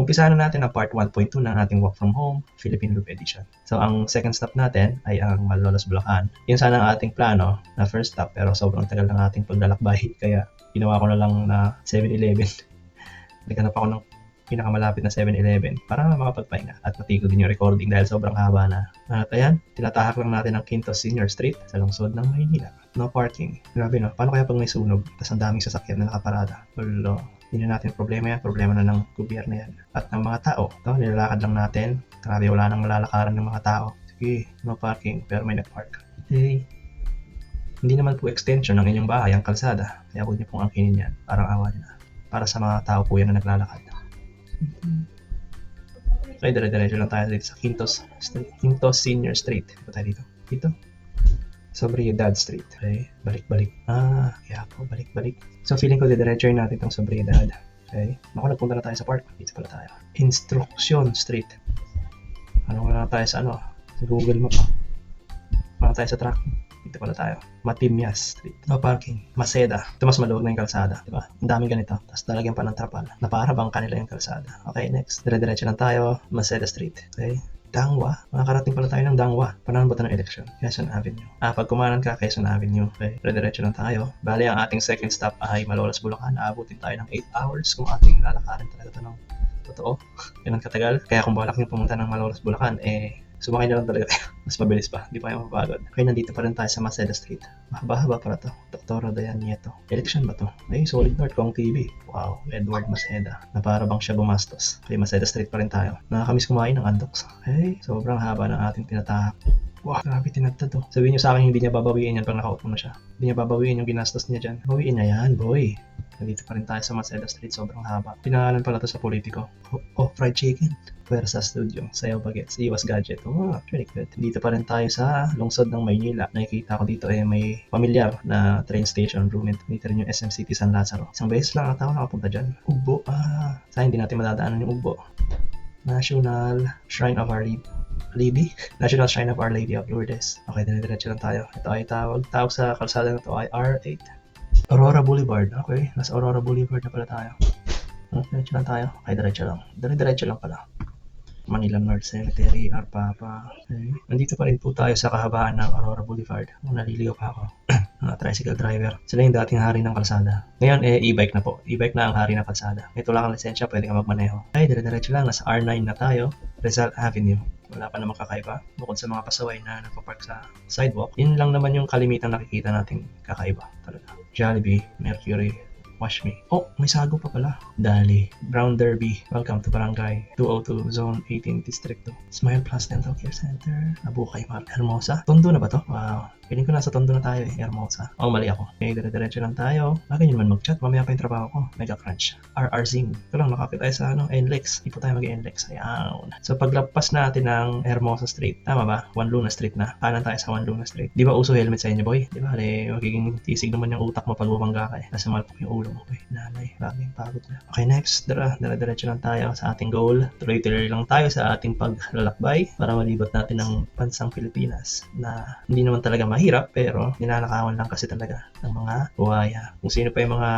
Umpisahan na natin ang part 1.2 ng ating Work From Home Philippine Loop Edition. So, ang second stop natin ay ang Malolos, Bulacan. Yun sana ang ating plano na first stop pero sobrang tagal ng ating paglalakbay kaya ginawa ko na lang na 7-Eleven. Naghanap ako ng pinakamalapit na 7-Eleven para makapagpahinga at matigil din yung recording dahil sobrang haba na. At ayan, tinatahak lang natin ang Quinto Senior Street sa lungsod ng Maynila. No parking. Grabe no, paano kaya pag may sunog tapos ang daming sasakyan na nakaparada? Lolo, hindi na natin problema yan, problema na ng gobyerno yan. At ng mga tao, ito, nilalakad lang natin. Grabe, wala nang malalakaran ng mga tao. Sige, no parking, pero may nagpark. Okay. Hindi naman po extension ng inyong bahay ang kalsada, kaya huwag niyo pong angkinin yan. Parang awa na. Para sa mga tao po yan na naglalakad. Okay, dire-diretso lang tayo dito sa Quintos, Quintos Senior Street. Ito tayo dito. Dito. Sobriedad Street. Okay, balik-balik. Ah, kaya po, balik-balik. So, feeling ko didiretso natin itong Sobriedad. Okay. Naku, nagpunta na tayo sa park. Dito pala tayo. Instruction Street. Ano na tayo sa ano? Sa Google Map. Para tayo sa track. Dito pala tayo. Matimyas Street. No parking. Maseda. Ito mas maluwag na yung kalsada. Di ba? Ang daming ganito. Tapos talagyan pa ng trapal. Na kanila yung kalsada. Okay, next. Dire-diretso lang tayo. Maseda Street. Okay. Dangwa. Makakarating pala tayo ng Dangwa. Panahon ba ito ng election? Quezon Avenue. Ah, pag kumanan ka, Quezon Avenue. Okay. Dire-diretso lang tayo. Bali, ang ating second stop ay Malolos, Bulacan. Aabutin tayo ng 8 hours kung ating lalakarin talaga ito ng totoo. Ganun katagal. Kaya kung balak nyo pumunta ng Malolos, Bulacan, eh, sumakay na lang talaga tayo. Mas mabilis pa. Di pa kayo mapagod. Okay, nandito pa rin tayo sa Maceda Street. Mahaba-haba para to. Dr. Dayan Nieto. Election ba to? Ay, Solid North Kong TV. Wow, Edward Maceda. Na para bang siya bumastos. Okay, Maceda Street pa rin tayo. Nakakamiss kumain ng andoks. Okay, sobrang haba ng ating tinatahak. Wow, grabe tinagtad to. Sabihin niyo sa akin hindi niya babawiin yan pag nakaupo na siya. Hindi niya babawiin yung ginastos niya dyan. Bawiin niya yan, boy. Nandito pa rin tayo sa Maceda Street, sobrang haba. Pinangalan pala to sa politiko. Oh, oh fried chicken. Puwersa Studio, Sayaw Bagets, Iwas Gadget. Oh, pretty good. Dito pa rin tayo sa lungsod ng Maynila. Nakikita ko dito eh may pamilyar na train station, Blooming. Dito rin yung SM City San Lazaro. Isang beses lang ata ako nakapunta dyan. Ugbo, ah. Sa hindi natin madadaanan yung Ugbo. National Shrine of Our Lady. National Shrine of Our Lady of Lourdes. Okay, dire-diretso lang tayo. Ito ay tawag. Tawag sa kalsada na to ay R8. Aurora Boulevard. Okay, nasa Aurora Boulevard na pala tayo. Hmm, diretso lang tayo. Okay, diretso lang. Dire-diretso lang pala. Manila North Cemetery, Arpapa. Okay. Nandito pa rin po tayo sa kahabaan ng Aurora Boulevard. Naliligaw pa ako. mga tricycle driver. Sila yung dating hari ng kalsada. Ngayon, eh, e-bike na po. E-bike na ang hari ng kalsada. Ito lang ang lisensya, pwede ka magmaneho. Ay, dire-diretso lang. Nasa R9 na tayo. Rizal Avenue. Wala pa namang kakaiba. Bukod sa mga pasaway na nagpa-park sa sidewalk, yun lang naman yung kalimitan nakikita nating kakaiba talaga. Jollibee, Mercury, Wash Me. Oh, may sago pa pala. Dali. Brown Derby. Welcome to Barangay 202, Zone 18, District 2. Smile Plus Dental Care Center. Nabukay Mar. Hermosa. Tondo na ba to? Wow. Piling ko nasa Tondo na tayo eh. Hermosa. Oh, mali ako. Okay, dire-diretso lang tayo. Bakit yun naman mag-chat? Mamaya pa yung trabaho ko. Mega Crunch. RR Zing. Ito lang, nakapit tayo sa ano, NLEX. Hindi po tayo mag-NLEX. Ayan. So, paglagpas natin ng Hermosa Street. Tama ba? Juan Luna Street na. Kanan tayo sa Juan Luna Street. Di ba uso helmet sa inyo, boy? Di ba? Di, magiging tisig naman yung utak mo pag bumangga ka eh. Nasa malpok yung ulo Uy, nanay. Yung pagod na. Okay, next. Dara, dara-diretso lang tayo sa ating goal. Tuloy-tuloy lang tayo sa ating paglalakbay para malibot natin ng bansang Pilipinas na hindi naman talaga mahirap pero ninanakawan lang kasi talaga ng mga buhaya. Kung sino pa yung mga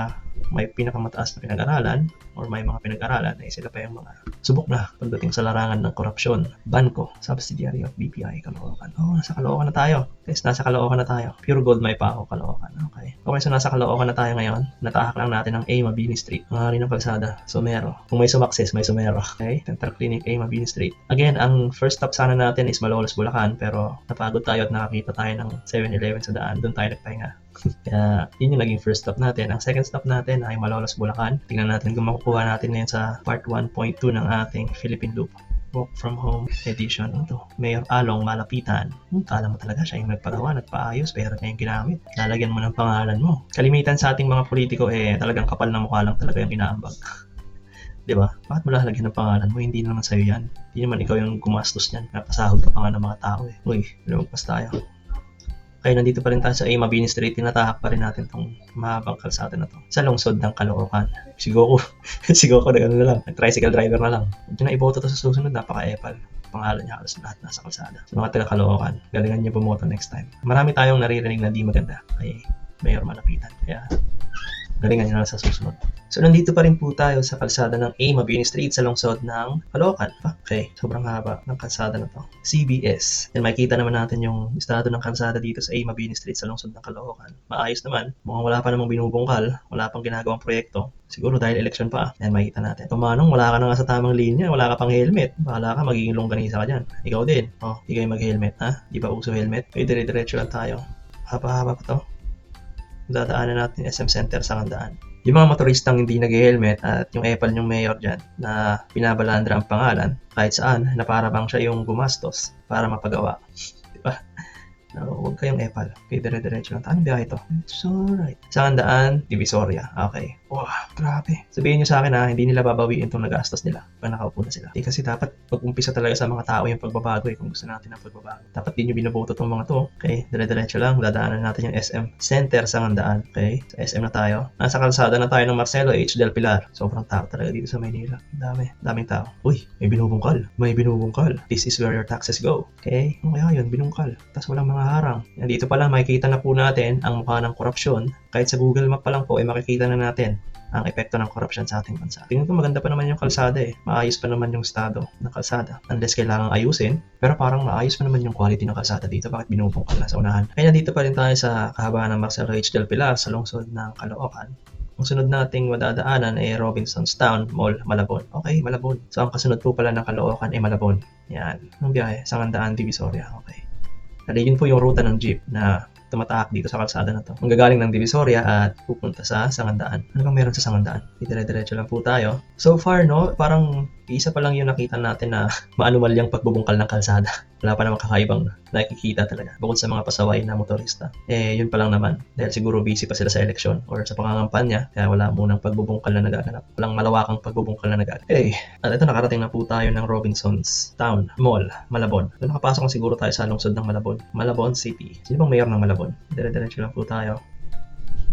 may pinakamataas na pinag-aralan or may mga pinag-aralan ay sila pa yung mga subok na pagdating sa larangan ng korupsyon. Banko, subsidiary of BPI, Caloocan. Oh, nasa Caloocan na tayo. Guys, nasa Caloocan na tayo. Pure gold may pa ako, Caloocan. Okay. Okay, so nasa Caloocan na tayo ngayon. Natahak lang natin ang A Mabini Street. Ang hari ng kalsada, Somero. Kung may sumakses, may Somero. Okay? Dental Clinic A Mabini Street. Again, ang first stop sana natin is Malolos, Bulacan. Pero napagod tayo at nakakita tayo ng 7-Eleven sa daan. Doon tayo nagpahinga. Kaya yun yung naging first stop natin. Ang second stop natin ay Malolos, Bulacan. Tingnan natin kung makukuha natin ngayon sa part 1.2 ng ating Philippine Loop. Work from home edition ito. Mayor Along Malapitan. Hmm, kala mo talaga siya yung nagpagawa, nagpaayos, pero niya yung ginamit. Lalagyan mo ng pangalan mo. Kalimitan sa ating mga politiko eh talagang kapal na mukha lang talaga yung inaambag. 'Di ba? Bakit mo lalagyan ng pangalan mo? Hindi naman sa'yo yan. Hindi naman ikaw yung gumastos niyan. Napasahod ka pa nga ng mga tao eh. Uy, lumagpas tayo. Kaya nandito pa rin tayo sa A Mabini Street, tinatahak pa rin natin tong mahabang kalsada na to. Sa lungsod ng Caloocan. Si Goku, si na gano'n na lang, tricycle driver na lang. Nyo na iboto to sa susunod, napaka-epal. Pangalan niya halos lahat nasa kalsada. Sa mga taga Caloocan, galingan niyo bumoto next time. Marami tayong naririnig na di maganda kay Mayor Malapitan. Kaya Galingan nyo lang sa susunod. So, nandito pa rin po tayo sa kalsada ng A. Mabini Street sa lungsod ng Caloocan. Ah, Okay, sobrang haba ng kalsada na to. CBS. Yan, makikita naman natin yung estado ng kalsada dito sa A. Mabini Street sa lungsod ng Caloocan. Maayos naman. Mukhang wala pa namang binubungkal. Wala pang ginagawang proyekto. Siguro dahil election pa. Yan, makikita natin. Tumanong, wala ka na nga sa tamang linya. Wala ka pang helmet. Bahala ka, magiging longganisa ka dyan. Ikaw din. Oh, di kayo mag-helmet, ha? Di ba uso helmet? Okay, dire-diretso lang tayo. Haba-haba pa to. Dadaanan natin SM Center sa Kandaan. Yung mga motoristang hindi nag-helmet at yung epal yung mayor dyan na pinabalandra ang pangalan kahit saan na para bang siya yung gumastos para mapagawa. Di ba? No, huwag kayong epal. Okay, dire-diretso lang. Anong biyahe ito? It's alright. Saan daan? Divisoria. Okay. Wow, grabe. Sabihin nyo sa akin ha, hindi nila babawiin itong nagastos nila pag nakaupo na sila. Eh, kasi dapat pag-umpisa talaga sa mga tao yung pagbabago eh, kung gusto natin ng pagbabago. Dapat din nyo binoboto itong mga to. Okay, dire-diretso lang. Dadaanan natin yung SM Center sa Ngandaan. Okay, sa SM na tayo. Nasa kalsada na tayo ng Marcelo H. Del Pilar. Sobrang tao talaga dito sa Maynila. Ang dami. Daming tao. Uy, may binubungkal. May binubungkal. This is where your taxes go. Okay, ano kaya yun? Binungkal. Tapos walang mga harang. Yan, dito pa lang makikita na po natin ang mukha ng korupsyon. Kahit sa Google Map pa lang po, ay makikita na natin ang epekto ng corruption sa ating bansa. Tingnan ko maganda pa naman yung kalsada eh. Maayos pa naman yung estado ng kalsada. Unless kailangang ayusin, pero parang maayos pa naman yung quality ng kalsada dito. Bakit binubungkal na sa unahan? Kaya nandito pa rin tayo sa kahabaan ng Marcelo H. Del Pilar sa lungsod ng Caloocan. Ang sunod nating madadaanan ay Robinson's Town Mall, Malabon. Okay, Malabon. So ang kasunod po pala ng Caloocan ay Malabon. Yan. Ang biyahe, Sangandaan, Divisoria. Okay. At yun po yung ruta ng jeep na tumatahak dito sa kalsada na to. Ang gagaling ng Divisoria at pupunta sa Sangandaan. Ano bang meron sa Sangandaan? Dire-diretso lang po tayo. So far, no, parang isa pa lang yung nakita natin na maanumalyang pagbubungkal ng kalsada. Wala pa namang kakaibang nakikita talaga. Bukod sa mga pasaway na motorista. Eh, yun pa lang naman. Dahil siguro busy pa sila sa eleksyon or sa pangangampanya. Kaya wala munang pagbubungkal na nagaganap. Walang malawakang pagbubungkal na nagaganap. Okay. At ito nakarating na po tayo ng Robinson's Town Mall, Malabon. So, nakapasok na siguro tayo sa lungsod ng Malabon. Malabon City. Sino bang mayor ng Malabon? Dire-diretso lang po tayo.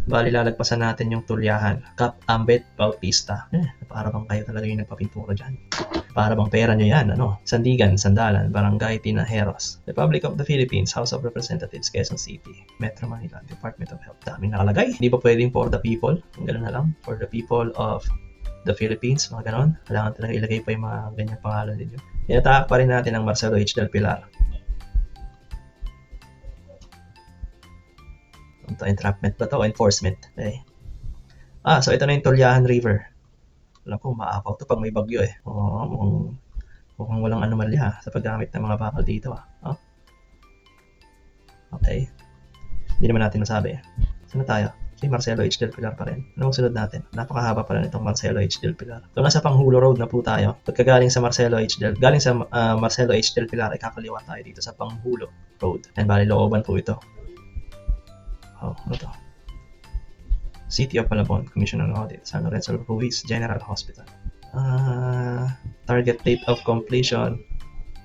Bali, lalagpasan natin yung tulyahan. Cap Ambet Bautista. Eh, para bang kayo talaga yung nagpapintura dyan. Para bang pera nyo yan, ano? Sandigan, Sandalan, Barangay Tinajeros, Republic of the Philippines, House of Representatives, Quezon City, Metro Manila, Department of Health. Daming nakalagay. Hindi ba pwedeng for the people? Ganun na lang. For the people of the Philippines, mga ganon. Kailangan talaga ilagay pa yung mga ganyang pangalan ninyo. Inatahak pa rin natin ang Marcelo H. Del Pilar. Ito, entrapment ba to? Enforcement. Okay. Ah, so ito na yung Tulyahan River. Alam ko, maapaw to pag may bagyo eh. Oo, mukhang, mukhang walang anomalya sa paggamit ng mga bakal dito ah. Oh. Okay. Hindi naman natin masabi. Saan na tayo? Okay, Marcelo H. Del Pilar pa rin. Anong sunod natin? Napakahaba pala nitong Marcelo H. Del Pilar. So, nasa Panghulo Road na po tayo. Pagkagaling sa Marcelo H. Del, galing sa ah, Marcelo H. Del Pilar, ay kakaliwa tayo dito sa Panghulo Road. And bali, looban po ito. Oh, ano to? City of Malabon, Commission on Audit, San Lorenzo Ruiz General Hospital. Ah, target date of completion.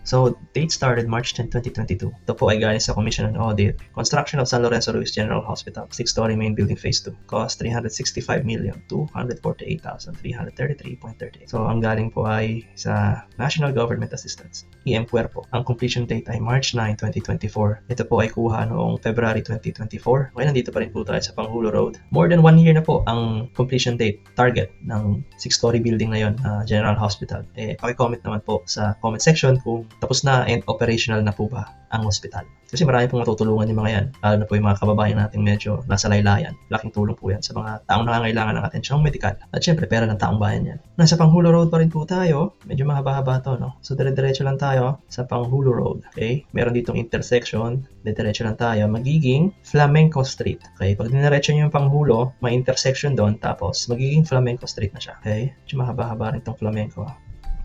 So, date started March 10, 2022. Ito po ay galing sa Commission on Audit. Construction of San Lorenzo Ruiz General Hospital, 6-story main building phase 2. Cost 365,248,333.38. So, ang galing po ay sa National Government Assistance, EM Cuerpo. Ang completion date ay March 9, 2024. Ito po ay kuha noong February 2024. Okay, nandito pa rin po tayo sa Panghulo Road. More than one year na po ang completion date target ng 6-story building na yon, uh, General Hospital. Eh, pakicomment naman po sa comment section kung tapos na and operational na po ba ang hospital. Kasi marami pong matutulungan yung mga yan. Lalo na po yung mga kababayan natin medyo nasa laylayan. Laking tulong po yan sa mga taong nangangailangan ng atensyong medikal. At syempre, pera ng taong bayan yan. Nasa Panghulo Road pa rin po tayo. Medyo mahaba-haba to, no? So, dire-diretso lang tayo sa Panghulo Road. Okay? Meron ditong intersection. Dire-diretso lang tayo. Magiging Flamenco Street. Okay? Pag diniretso nyo yung Panghulo, may intersection doon. Tapos, magiging Flamenco Street na siya. Okay? Medyo mahaba-haba rin tong Flamenco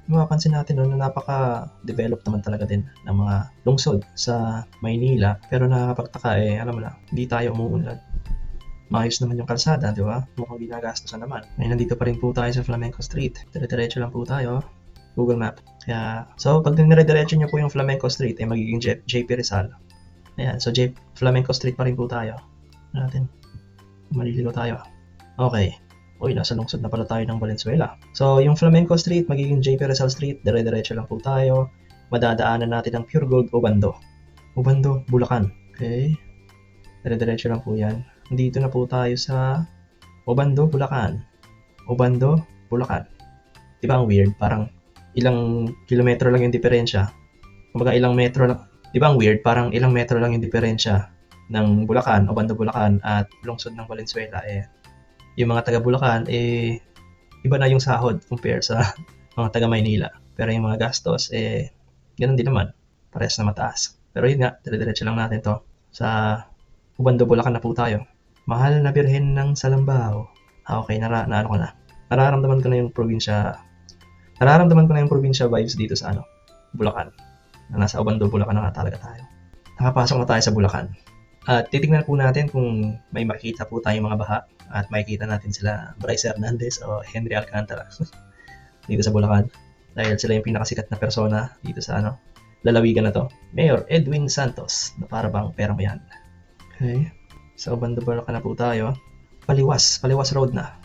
mapapansin natin no, na napaka-develop naman talaga din ng mga lungsod sa Maynila. Pero nakakapagtaka eh, alam mo na, hindi tayo umuunlad. Maayos naman yung kalsada, di ba? Mukhang ginagastosan naman. Ngayon nandito pa rin po tayo sa Flamenco Street. Dire-diretso lang po tayo. Google Map. Kaya, so pag dinire-diretso nyo po yung Flamenco Street, eh, magiging J- JP Rizal. Ayan, so J- Flamenco Street pa rin po tayo. Ano natin. Maliligo tayo. Okay. Uy, nasa lungsod na pala tayo ng Valenzuela. So, yung Flamenco Street, magiging JP Rizal Street, dire-diretso lang po tayo. Madadaanan natin ang Pure Gold Obando. Obando, Bulacan. Okay. Dire-diretso lang po yan. Dito na po tayo sa Obando, Bulacan. Obando, Bulacan. Di ba ang weird? Parang ilang kilometro lang yung diferensya. Kumbaga ilang metro lang. Di ba ang weird? Parang ilang metro lang yung diferensya ng Bulacan, Obando, Bulacan at lungsod ng Valenzuela. Eh, yung mga taga Bulacan, eh, iba na yung sahod compare sa mga taga Maynila. Pero yung mga gastos, eh, ganun din naman. Parehas na mataas. Pero yun nga, dire-diretso lang natin to. Sa Ubando, Bulacan na po tayo. Mahal na birhen ng Salambao. Ah, okay, nara, na ano ko na. Nararamdaman ko na yung probinsya, nararamdaman ko na yung probinsya vibes dito sa ano, Bulacan. Na nasa Ubando, Bulacan na nga talaga tayo. Nakapasok na tayo sa Bulacan. At titignan po natin kung may makita po tayong mga baha at makikita natin sila Bryce Hernandez o Henry Alcantara dito sa Bulacan. Dahil sila yung pinakasikat na persona dito sa ano, lalawigan na to. Mayor Edwin Santos na para bang pera mo yan. Okay. Sa Ubando Bulacan na po tayo. Paliwas, Paliwas Road na.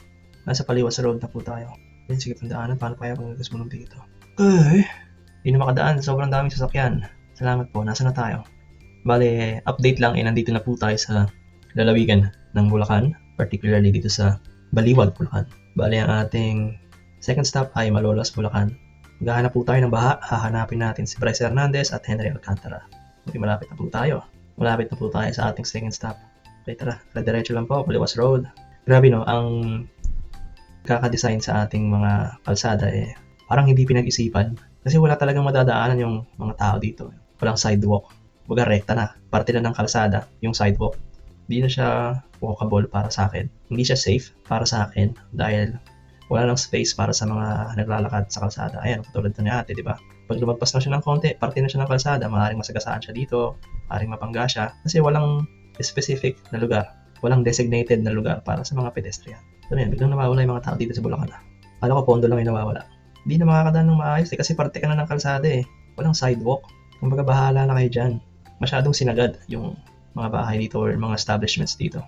Nasa Paliwas Road na po tayo. Yan, sige tandaanan. Paano kaya kung nagkas mo ng dito? Okay. Hindi na makadaan. Sobrang daming sasakyan. Salamat po. Nasa na tayo? Bale, update lang. Eh, nandito na po tayo sa lalawigan ng Bulacan. Particularly dito sa Baliwag, Bulacan. Bale, ang ating second stop ay Malolos, Bulacan. Maghahanap po tayo ng baha. Hahanapin natin si Bryce Hernandez at Henry Alcantara. Okay, malapit na po tayo. Malapit na po tayo sa ating second stop. Okay, tara. Diretso lang po. Paliwas Road. Grabe no, ang kaka-design sa ating mga kalsada eh parang hindi pinag-isipan kasi wala talagang madadaanan yung mga tao dito. Walang sidewalk. Baga rekta na. Parte na ng kalsada, yung sidewalk. Hindi na siya walkable para sa akin. Hindi siya safe para sa akin dahil wala nang space para sa mga naglalakad sa kalsada. Ayan, katulad na ni ate, di ba? Pag lumagpas na siya ng konti, parte na siya ng kalsada, maaaring masagasaan siya dito, maaaring mapangga siya, kasi walang specific na lugar. Walang designated na lugar para sa mga pedestrian. So yan, biglang nawawala yung mga tao dito sa Bulacan na. Kala ko pondo lang yung nawawala. Hindi na makakadaan ng maayos eh, kasi parte ka na ng kalsada eh. Walang sidewalk. Kumbaga bahala na kayo dyan. Masyadong sinagad yung mga bahay dito or mga establishments dito.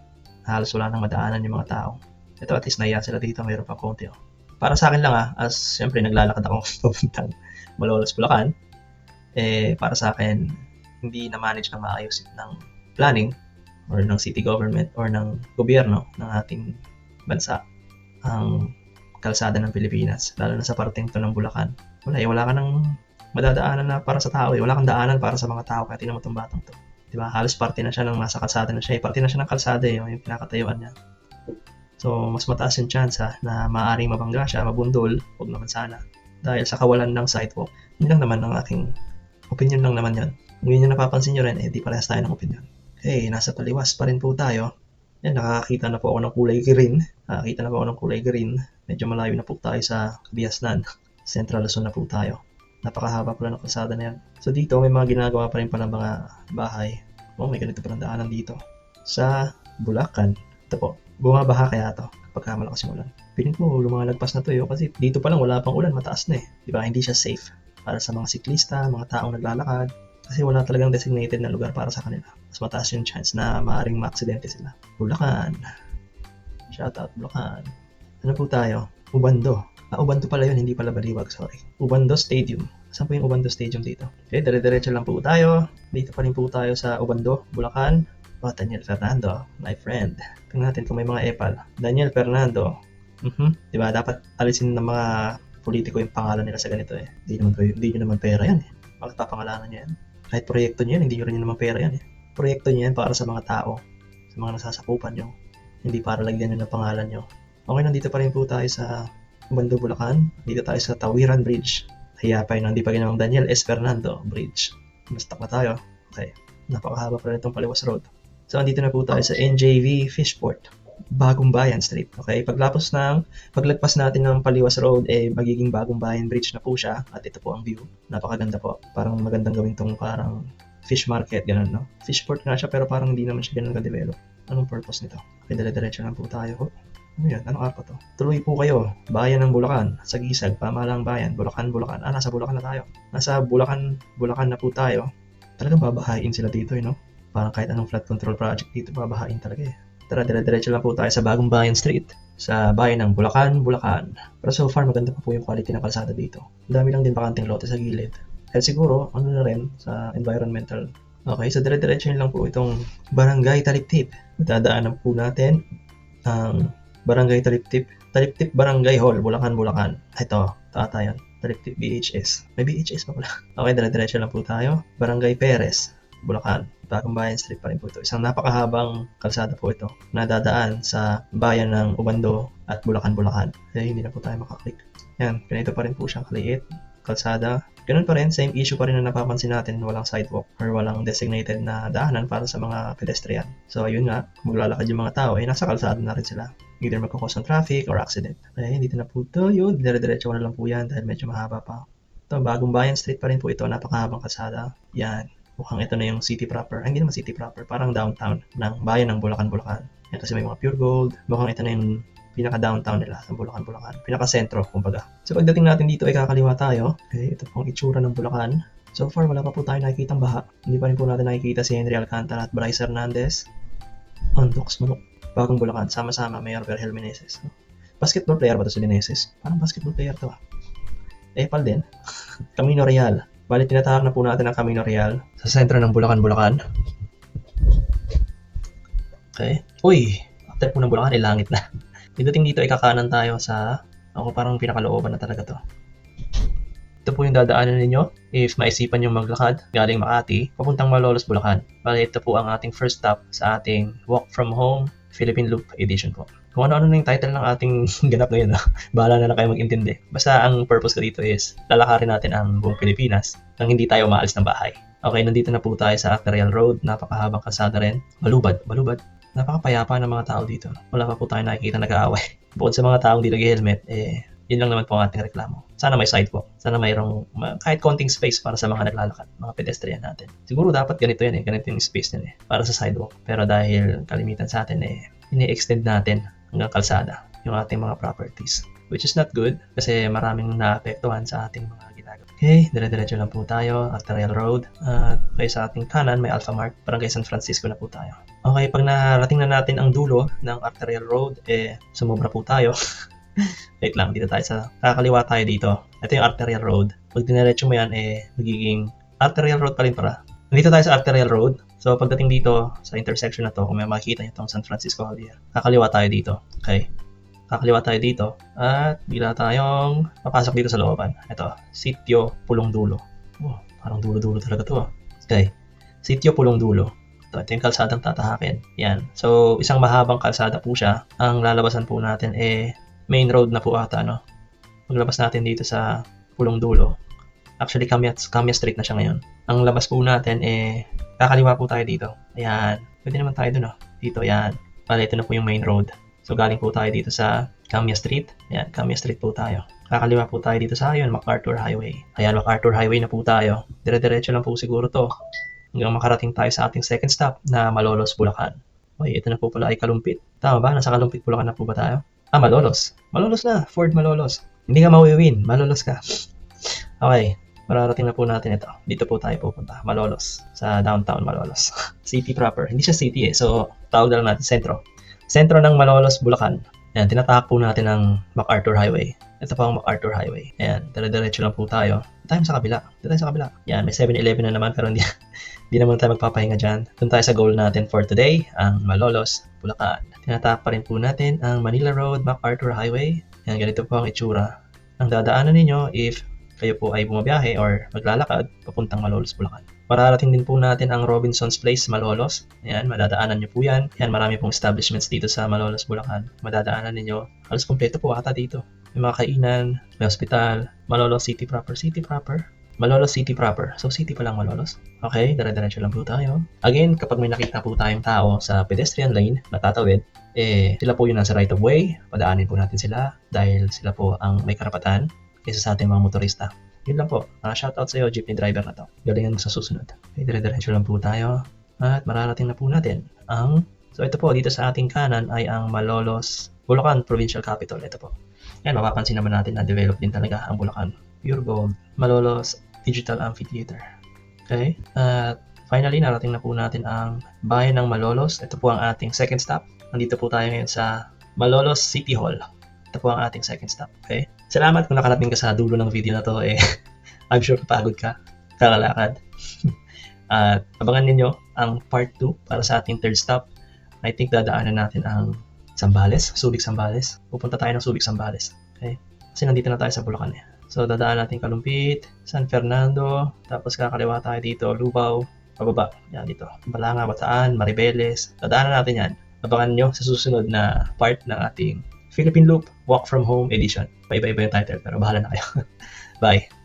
Halos wala nang madaanan yung mga tao. Ito at least naiya sila dito, mayroon pa konti. Oh. Para sa akin lang ah, as syempre naglalakad ako papuntang Malolos, Bulacan. Eh, para sa akin, hindi na-manage ng maayos ng planning or ng city government or ng gobyerno ng ating bansa ang kalsada ng Pilipinas, lalo na sa parteng to ng Bulacan. Wala eh, wala ka nang madadaanan na para sa tao eh. Wala kang daanan para sa mga tao kaya tinan mo itong batang to. Di ba? Halos parte na siya ng nasa kalsada na siya. Eh. Parte na siya ng kalsada eh, yung pinakatayuan niya. So, mas mataas yung chance ha, na maaaring mabangga siya, mabundol, huwag naman sana. Dahil sa kawalan ng sidewalk. Yun lang naman ang aking opinion lang naman yan. Kung yun yung napapansin nyo rin, eh di parehas tayo ng opinion. Okay, nasa paliwas pa rin po tayo. Yan, nakakita na po ako ng kulay green. Nakakita na po ako ng kulay green. Medyo malayo na po tayo sa Biasnan. Central Luzon na po tayo. Napakahaba pala ng kalsada na yan. So dito, may mga ginagawa pa rin pa ng mga bahay. Oh, may ganito pa ng daanan dito. Sa Bulacan, ito po, bumabaha kaya to pagka malakas yung ulan. Piling ko lumalagpas na to yun kasi dito pa lang wala pang ulan, mataas na eh. Di ba? Hindi siya safe para sa mga siklista, mga taong naglalakad. Kasi wala talagang designated na lugar para sa kanila. Mas mataas yung chance na maaaring maaksidente sila. Bulacan. Shoutout Bulacan. Ano po tayo? Ubando. Ah, Ubando pala yun, hindi pala Baliwag, sorry. Ubando Stadium. Saan po yung Ubando Stadium dito? Okay, dire-diretso lang po tayo. Dito pa rin po tayo sa Ubando, Bulacan. Oh, Daniel Fernando, my friend. Tingnan natin kung may mga epal. Daniel Fernando. Mhm. Di ba? Dapat alisin ng mga politiko yung pangalan nila sa ganito eh. Hindi naman, hindi nyo naman pera yan eh. Bakit papangalanan nyo yan? Kahit proyekto nyo yan, hindi nyo rin naman pera yan eh. Proyekto nyo yan para sa mga tao, sa mga nasasakupan nyo. Hindi para lagyan nyo ng pangalan nyo. Okay, nandito pa rin po tayo sa Bando, Bulacan. Dito tayo sa Tawiran Bridge. Hayapay ng di pa ginawang Daniel S. Fernando Bridge. Basta pa tayo. Okay. Napakahaba pa rin itong Paliwas Road. So, andito na po tayo sa NJV Fishport. Bagong Bayan Street. Okay, paglapos ng paglagpas natin ng Paliwas Road eh magiging Bagong Bayan Bridge na po siya at ito po ang view. Napakaganda po. Parang magandang gawin tong parang fish market ganun no. Fishport nga siya pero parang hindi naman siya ganun ka-develop. Anong purpose nito? Okay, dire-diretso lang po tayo. Ano yan? Anong arpa to? Tuloy po kayo. Bayan ng Bulacan. Sa Gisag. Pamahalang bayan. Bulacan, Bulacan. Ah, nasa Bulacan na tayo. Nasa Bulacan, Bulacan na po tayo. Talagang babahain sila dito, eh, no? Parang kahit anong flood control project dito, babahain talaga eh. Tara, dire-diretso lang po tayo sa Bagong Bayan Street. Sa bayan ng Bulacan, Bulacan. Pero so far, maganda pa po yung quality ng kalsada dito. Dami lang din bakanting lote sa gilid. Kaya siguro, ano na rin, sa environmental Okay, so dire-diretso lang po itong Barangay Taliktip. Dadaanan po natin ang Barangay Taliptip. Taliptip Barangay Hall, Bulacan, Bulacan. Ito, tata yan. Taliptip BHS. May BHS pa pala. Okay, dire-diretso lang po tayo. Barangay Perez, Bulacan. Bagong Bayan Street pa rin po ito. Isang napakahabang kalsada po ito na dadaan sa bayan ng Ubando at Bulacan, Bulacan. Kaya hindi na po tayo makaklik. Yan, ganito pa rin po siyang kaliit. Kalsada. Ganun pa rin, same issue pa rin na napapansin natin, walang sidewalk or walang designated na daanan para sa mga pedestrian. So ayun nga, kung maglalakad yung mga tao, eh nasa kalsada na rin sila. Either magkakos ng traffic or accident. Eh, dito na po ito, yun, dire-diretso na lang po yan dahil medyo mahaba pa. Ito, Bagong Bayan Street pa rin po ito, napakahabang kalsada. Yan, mukhang ito na yung city proper. Ay, hindi naman city proper, parang downtown ng bayan ng Bulacan, Bulacan. Yan kasi may mga pure gold. Mukhang ito na yung pinaka-downtown nila sa Bulacan, Bulacan. Pinaka-sentro, kumbaga. So pagdating natin dito ay kakaliwa tayo. Okay, ito po ang itsura ng Bulacan. So far, wala pa po tayo nakikitang baha. Hindi pa rin po natin nakikita si Henry Alcantara at Bryce Hernandez. Andox Manok. Bagong Bulacan, sama-sama, Mayor Vergel Meneses. Basketball player ba to si Meneses? Parang basketball player to ah. Epal din. Camino Real. Bali, tinatahak na po natin ang Camino Real sa sentro ng Bulacan, Bulacan. Okay. Uy, after po ng Bulacan, ay langit na. Pagdating dito ay kakanan tayo sa, ako parang pinakalooban na talaga to. Ito po yung dadaanan ninyo if maisipan yung maglakad galing Makati papuntang Malolos, Bulacan. Bali, ito po ang ating first stop sa ating Walk From Home Philippine Loop Edition po. Kung ano-ano na yung title ng ating ganap ngayon, no? bahala na lang kayo mag-intindi. Basta ang purpose ko dito is lalakarin natin ang buong Pilipinas nang hindi tayo umaalis ng bahay. Okay, nandito na po tayo sa Arterial Road. Napakahabang kalsada rin. Malubad, malubad. Napakapayapa ng mga tao dito. Wala pa po tayo nakikita nag-aaway. Bukod sa mga taong di nag-helmet, eh, yun lang naman po ang ating reklamo. Sana may sidewalk. Sana mayroong ma- kahit konting space para sa mga naglalakad, mga pedestrian natin. Siguro dapat ganito yan eh, ganito yung space nila eh, para sa sidewalk. Pero dahil kalimitan sa atin eh, ini-extend natin hanggang kalsada yung ating mga properties. Which is not good kasi maraming naapektuhan sa ating mga. Okay, dire-diretso lang po tayo, Arterial Road. At okay, sa ating kanan may Alpha Mart. Barangay San Francisco na po tayo. Okay, pag narating na natin ang dulo ng Arterial Road, eh, sumobra po tayo. Wait lang, dito tayo sa, kakaliwa tayo dito. Ito yung Arterial Road. Pag diniretso mo yan, eh, magiging Arterial Road pa rin para. Nandito tayo sa Arterial Road. So, pagdating dito, sa intersection na to, kung may makikita nyo itong San Francisco Javier, kakaliwa tayo dito. Okay. Kakaliwa tayo dito. At bigla tayong papasok dito sa looban. Ito, Sitio Pulong Dulo. Wow, parang dulo-dulo talaga to ah. Okay. Sitio Pulong Dulo. Ito, ito yung kalsadang tatahakin. Yan. So, isang mahabang kalsada po siya. Ang lalabasan po natin eh main road na po ata, no? Maglabas natin dito sa Pulong Dulo. Actually, Kamya, Kamya Street na siya ngayon. Ang labas po natin, eh, kakaliwa po tayo dito. Ayan. Pwede naman tayo dun, no? Dito, ayan. Bale, ito na po yung main road. So, galing po tayo dito sa Kamya Street. Ayan, Kamya Street po tayo. Kakaliwa po tayo dito sa, ayun, MacArthur Highway. Ayan, MacArthur Highway na po tayo. Dire-diretso lang po siguro to. Hanggang makarating tayo sa ating second stop na Malolos, Bulacan. Okay, ito na po pala ay Kalumpit. Tama ba? Nasa Kalumpit, Bulacan na po ba tayo? Ah, Malolos. Malolos na. Ford Malolos. Hindi ka mawiwin. Malolos ka. Okay. Mararating na po natin ito. Dito po tayo pupunta. Malolos. Sa downtown Malolos. city proper. Hindi siya city eh. So, tawag na lang natin sentro. Sentro ng Malolos, Bulacan. Ayan, tinatahak po natin ang MacArthur Highway. Ito po ang MacArthur Highway. Ayan, dire-diretso lang po tayo. Tayo sa kabila. Tayo sa kabila. Ayan, may 7-Eleven na naman pero hindi, hindi naman tayo magpapahinga dyan. Doon tayo sa goal natin for today, ang Malolos, Bulacan. Tinatahak pa rin po natin ang Manila Road, MacArthur Highway. Ayan, ganito po ang itsura. Ang dadaanan ninyo if kayo po ay bumabiyahe or maglalakad papuntang Malolos, Bulacan. Mararating din po natin ang Robinson's Place, Malolos. Ayan, madadaanan nyo po yan. Ayan, marami pong establishments dito sa Malolos, Bulacan. Madadaanan ninyo. Halos kompleto po ata dito. May mga kainan, may hospital, Malolos City proper. City proper? Malolos City proper. So, city pa lang Malolos. Okay, dire-diretso lang po tayo. Again, kapag may nakita po tayong tao sa pedestrian lane na tatawid, eh, sila po yung nasa right of way. Padaanin po natin sila dahil sila po ang may karapatan kaysa sa ating mga motorista. Yun lang po. Uh, shoutout sa iyo, jeepney driver na to. Galingan mo sa susunod. Okay, dire-diretso lang po tayo. At mararating na po natin ang... So ito po, dito sa ating kanan ay ang Malolos, Bulacan Provincial Capital. Ito po. Yan, mapapansin naman natin na develop din talaga ang Bulacan. Pure Gold, Malolos Digital Amphitheater. Okay? At finally, narating na po natin ang bayan ng Malolos. Ito po ang ating second stop. Nandito po tayo ngayon sa Malolos City Hall. Ito po ang ating second stop. Okay? Salamat kung nakarating ka sa dulo ng video na to. Eh, I'm sure kapagod ka. Kakalakad. At abangan ninyo ang part 2 para sa ating third stop. I think dadaanan natin ang Sambales, Subic Sambales. Pupunta tayo ng Subic Sambales. Okay? Kasi nandito na tayo sa Bulacan eh. So dadaan natin Kalumpit, San Fernando, tapos kakaliwa tayo dito, Lubao, pababa. Yan dito. Balanga, Bataan, Maribeles. Dadaanan natin yan. Abangan nyo sa susunod na part ng ating Philippine Loop Walk From Home Edition. Paiba-iba yung title pero bahala na kayo. Bye!